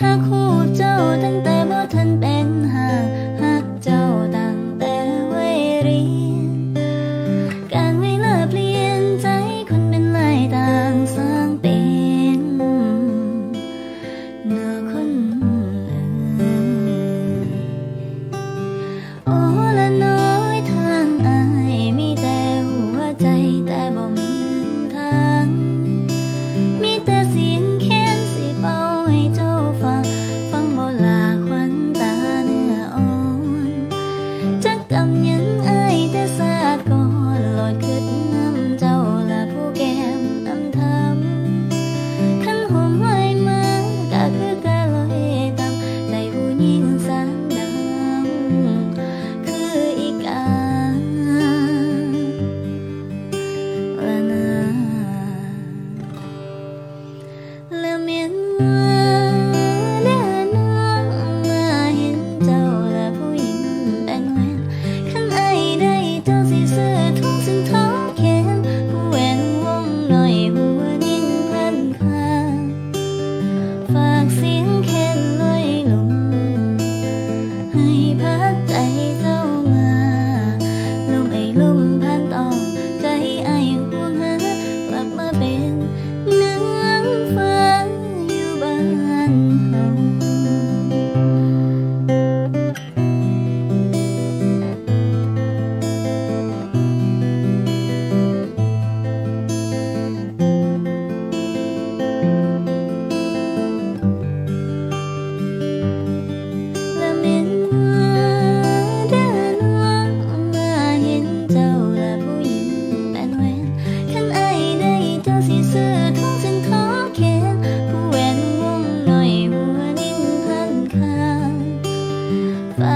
หาคู่เจ้าตั้งแต่บ่ทันเป็นห่าง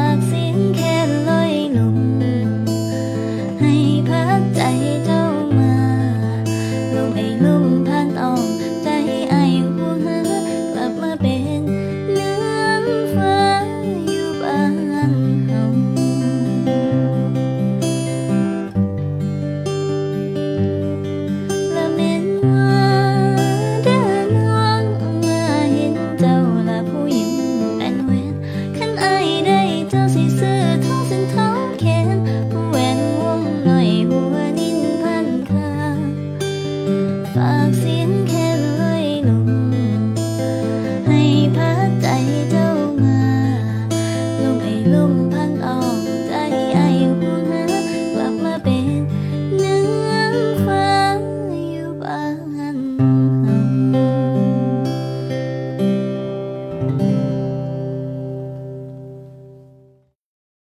nothing can